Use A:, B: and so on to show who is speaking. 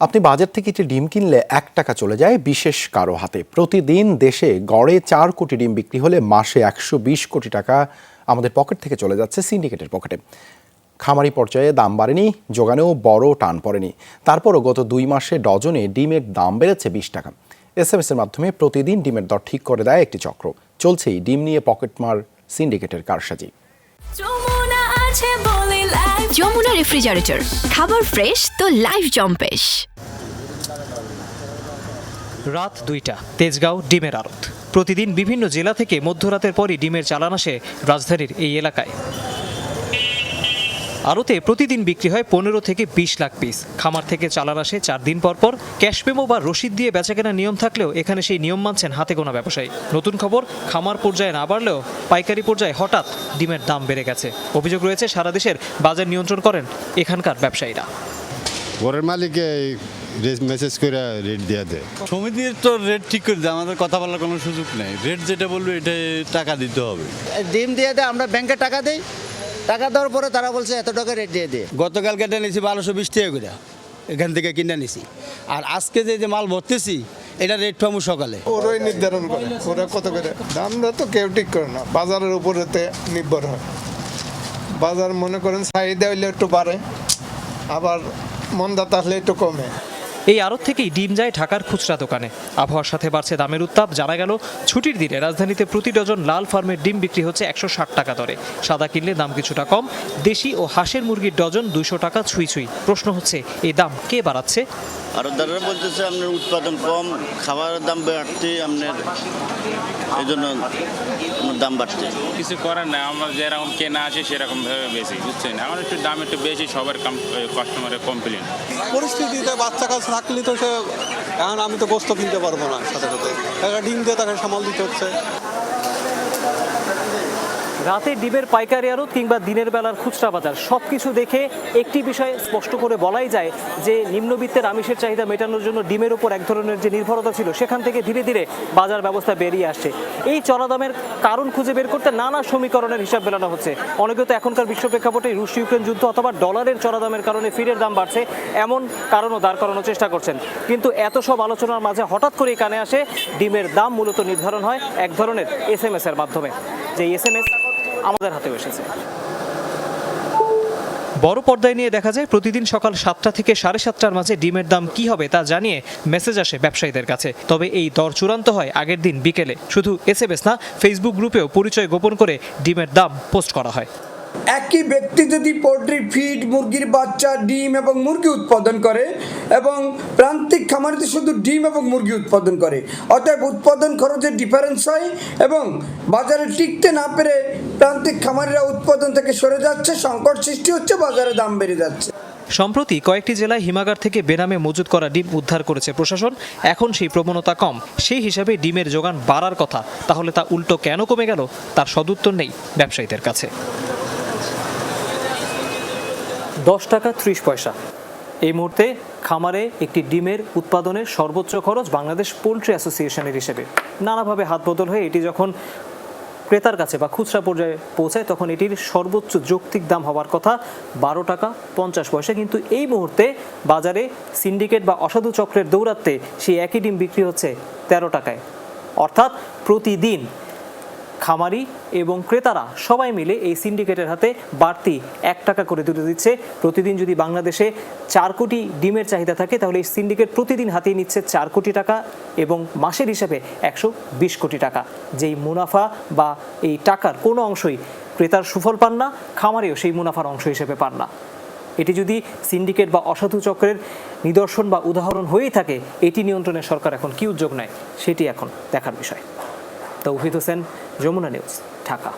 A: আপনি বাজার থেকে একটি ডিম কিনলে এক টাকা চলে যায়, বিশেষ কারও হাতে। প্রতিদিন দেশে গড়ে চার কোটি ডিম বিক্রি হলে মাসে একশো বিশ কোটি টাকা আমাদের পকেট থেকে চলে যাচ্ছে সিন্ডিকেটের পকেটে। খামারি পর্যায়ে দাম বাড়েনি, যোগানেও বড় টান পড়েনি। তারপরও গত দুই মাসে ডজনে ডিমের দাম বেড়েছে বিশ টাকা। এস এম এর মাধ্যমে প্রতিদিন ডিমের দর ঠিক করে দেয় একটি চক্র। চলছেই ডিম নিয়ে পকেটমার সিন্ডিকেটের কারসাজি।
B: আছে
C: যমুনা রেফ্রিজারেটর, খাবার ফ্রেশ তো লাইফ জম্পেশ।
D: রাত দুইটা, তেজগাঁও ডিমের আড়ত। প্রতিদিন বিভিন্ন জেলা থেকে মধ্যরাতের পরই ডিমের চালান আসে রাজধানীর এই এলাকায়। আড়তে প্রতিদিন বিক্রি হয় পনেরো থেকে বিশ লাখ পিস খামার থেকে চালান আসে চার দিন পর পর। ক্যাশ মেমো বা রসিদ দিয়ে বেচাকেনার নিয়ম থাকলেও এখানে সেই নিয়ম মানছেন হাতে গোনা ব্যবসায়ী। নতুন খবর খামার পর্যায়ে না বাড়লেও পাইকারি পর্যায়ে হঠাৎ ডিমের দাম বেড়ে গেছে। অভিযোগ রয়েছে সারা দেশের বাজার নিয়ন্ত্রণ করেন এখানকার ব্যবসায়ীরা।
E: ঘরের মালিকে মেসেজ করে রেট দিয়ে দেয়।
F: সমিতির তো রেট ঠিক করে দেয় আমাদের কথা বলার কোনো সুযোগ নেই। রেট যেটা বলবে এটা টাকা দিতে হবে।
G: ডিম দিয়ে দেয় আমরা ব্যাংকে টাকা দেই। টাকা দেওয়ার পরে তারা বলছে এত টাকা রেট দিয়ে দিয়ে
H: গতকাল কেটে নিয়েছি বারোশো বিশ টাকা করে এখান থেকে কিনে নিছি। আর আজকে যে যে মাল ভরতেছি এটা রেট পাবো সকালে।
I: ওরাই নির্ধারণ করে ওরা কত করে? দামটা তো কেউ ঠিক করে না। বাজারের উপরেতে নির্ভর হয়। বাজার মনে করেন চাহিদা হইলে একটু বাড়ে আবার মন্দা তাহলে একটু কমে।
D: এই আড়ত থেকেই ডিম যায় ঢাকার খুচরা দোকানে। আবহাওয়ার সাথে বাড়ছে দামের উত্তাপ, জানা গেল ছুটির দিনে রাজধানীতে প্রতি ডজন লাল ফার্মের ডিম বিক্রি হচ্ছে একশো ষাট টাকা দরে। সাদা কিনলে দাম কিছুটা কম, দেশি ও হাঁসের মুরগির ডজন দুইশো টাকা ছুঁই ছুঁই। প্রশ্ন হচ্ছে, এই দাম কে বাড়াচ্ছে?
J: আর দাদারা বলতেছে আপনার উৎপাদন কম খাবারের দাম বাড়ছে আপনার এই জন্য দাম বাড়ছে।
K: কিছু করার নাই আমরা যেরকম কেনা আসে সেরকম ভাবে বেশি বুঝছেন? এখন একটু দাম একটু বেশি সবার কাস্টমারের কমপ্লেন
I: পরিস্থিতিতে বাচ্চা কাছে থাকলে তো সে এখন আমি তো গোস্ত কিনতে পারব না সাথে সাথে। একটা ডিম দিয়ে তাকে সামাল দিতে হচ্ছে।
D: রাতে ডিমের পাইকারি আড়ত কিংবা দিনের বেলার খুচরা বাজার সব কিছু দেখে একটি বিষয় স্পষ্ট করে বলাই যায় যে নিম্নবিত্তের আমিষের চাহিদা মেটানোর জন্য ডিমের উপর এক ধরনের যে নির্ভরতা ছিল, সেখান থেকে ধীরে ধীরে বাজার ব্যবস্থা বেরিয়ে আসছে। এই চড়া দামের কারণ খুঁজে বের করতে নানা সমীকরণের হিসাব মেলানো হচ্ছে। অনেকে তো এখনকার বিশ্ব প্রেক্ষাপটে রুশ ইউক্রেন যুদ্ধ অথবা ডলারের চড়া দামের কারণে ফিরের দাম বাড়ছে, এমন কারণও দাঁড় করানোর চেষ্টা করছেন। কিন্তু এত সব আলোচনার মাঝে হঠাৎ করে কানে আসে, ডিমের দাম মূলত নির্ধারণ হয় এক ধরনের এস এম এর মাধ্যমে। যে এস এম এস আমাদের হাতেও এসেছে। বড় পর্দায় নিয়ে দেখা যায়, প্রতিদিন সকাল সাতটা থেকে সাড়ে সাতটার মাঝে ডিমের দাম কি হবে তা জানিয়ে মেসেজ আসে ব্যবসায়ীদের কাছে। তবে এই দর চূড়ান্ত হয় আগের দিন বিকেলে। শুধু এসএমএস না ফেসবুক গ্রুপেও পরিচয় গোপন করে ডিমের দাম পোস্ট করা হয়।
H: একই ব্যক্তি যদি পোলট্রি ফিড, মুরগির বাচ্চা, ডিম এবং মুরগি উৎপাদন করে এবং প্রান্তিক খামারিতে শুধু ডিম এবং মুরগি উৎপাদন করে, অতএব উৎপাদন খরচের ডিফারেন্স হয় এবং বাজারে টিকতে না পেরে প্রান্তিক খামারিরা উৎপাদন থেকে সরে যাচ্ছে, সংকট সৃষ্টি হচ্ছে, বাজারে দাম বেড়ে যাচ্ছে।
D: সম্প্রতি কয়েকটি জেলায় হিমাগার থেকে বেনামে মজুত করা ডিম উদ্ধার করেছে প্রশাসন। এখন সেই প্রবণতা কম। সেই হিসাবে ডিমের যোগান বাড়ার কথা। তাহলে তা উল্টো কেন কমে গেল? তার সদুত্তর নেই ব্যবসায়ীদের কাছে। দশ টাকা ত্রিশ পয়সা। এই মুহূর্তে খামারে একটি ডিমের উৎপাদনের সর্বোচ্চ খরচ বাংলাদেশ পোলট্রি অ্যাসোসিয়েশনের হিসেবে। নানাভাবে হাত বদল হয়ে এটি যখন ক্রেতার কাছে বা খুচরা পর্যায়ে পৌঁছায়, তখন এটির সর্বোচ্চ যৌক্তিক দাম হওয়ার কথা বারো টাকা পঞ্চাশ পয়সা। কিন্তু এই মুহূর্তে বাজারে সিন্ডিকেট বা অসাধু চক্রের দৌরাত্মে সেই একই ডিম বিক্রি হচ্ছে তেরো টাকায়। অর্থাৎ প্রতিদিন খামারি এবং ক্রেতারা সবাই মিলে এই সিন্ডিকেটের হাতে বাড়তি এক টাকা করে তুলে দিচ্ছে। প্রতিদিন যদি বাংলাদেশে চার কোটি ডিমের চাহিদা থাকে, তাহলে এই সিন্ডিকেট প্রতিদিন হাতিয়ে নিচ্ছে চার কোটি টাকা এবং মাসের হিসাবে একশো বিশ কোটি টাকা। যেই মুনাফা বা এই টাকার কোনো অংশই ক্রেতার সুফল পান না, খামারেও সেই মুনাফার অংশ হিসেবে পান না। এটি যদি সিন্ডিকেট বা অসাধু চক্রের নিদর্শন বা উদাহরণ হয়েই থাকে, এটি নিয়ন্ত্রণে সরকার এখন কি উদ্যোগ নেয়, সেটি এখন দেখার বিষয়। তৌহিদ হোসেন যমুনা নিউজ ঢাকা।